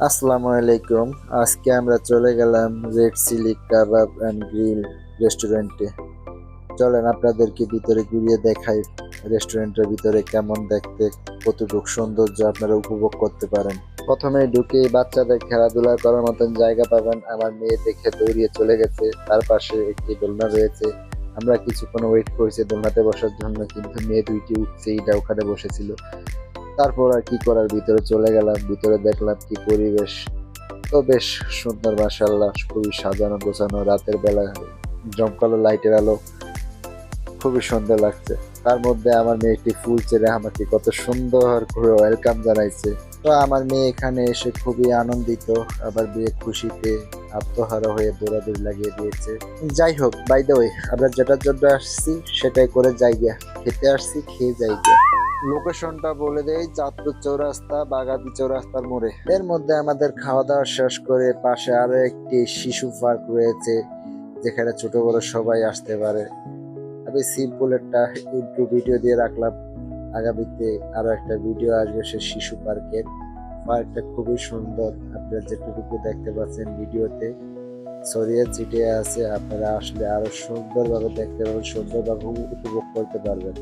আসসালামু আলাইকুম। আজকে আমরা চলে গেলাম red chilli kebab and grill রেস্টুরেন্টে চলেন আপনাদেরকে ভিতরে ঘুরিয়ে দেখাই রেস্টুরেন্টের ভিতরে কেমন দেখতে, কতটুকু সৌন্দর্য আপনারা উপভোগ করতে পারেন। প্রথমে ঢুকে বাচ্চাদের খেলাধুলা করার মতন জায়গা পাবেন। আমার মেয়ে দেখে দৌড়িয়ে চলে গেছে, তার পাশে একটি দোলনা রয়েছে। আমরা কিছুক্ষণ ওয়েট করেছি দোলনাতে বসার জন্য, কিন্তু মেয়ে দুইটি উঠছে, এইটা ওখানে বসেছিল। তারপর আর কি করার? ভিতরে চলে গেলাম, ভিতরে দেখলাম কি পরিবেশ। তো বেশ সুন্দর মাসাল্লাহ খুবই সাজানো, গোছানো। রাতের বেলা জমকালো লাইটের আলো, খুবই সুন্দর লাগছে। তার মধ্যে আমার মেয়েটি ফুল চেড়ে আমাকে কত সুন্দর করে ওয়েলকাম জানাইছে। তো আমার মেয়ে এখানে এসে খুবই আনন্দিত, আবার বিয়ে খুশিতে আত্মহারা হয়ে দৌড়াদৌড়ি লাগিয়ে দিয়েছে। যাই হোক বাই দ্য ওয়ে আমরা যেটার জন্য আসছি, সেটাই করে যাই গিয়া। খেতে আসছি, খেয়ে যাই গিয়া। লোকেশনটা বলে দেই, চাঁদপুর চৌরাস্তা বাগাদি চৌরাস্তার মোড়ে। এর মধ্যে আমাদের খাওয়া দাওয়া শেষ করে পাশে আরও একটি শিশু পার্ক রয়েছে, যেখানে ছোট বড় সবাই আসতে পারে। আমি সিম্পল একটা একটু ভিডিও দিয়ে রাখলাম। আগামীতে আরও একটা ভিডিও আসবে সে শিশু পার্কের। পার্কটা খুবই সুন্দর। আপনারা যেটুকু দেখতে পাচ্ছেন ভিডিওতে, ছড়িয়ে ছিটিয়ে আছে। আপনারা আসলে আরও সুন্দরভাবে দেখতে পাবেন, সুন্দরভাবে উপভোগ করতে পারবেন।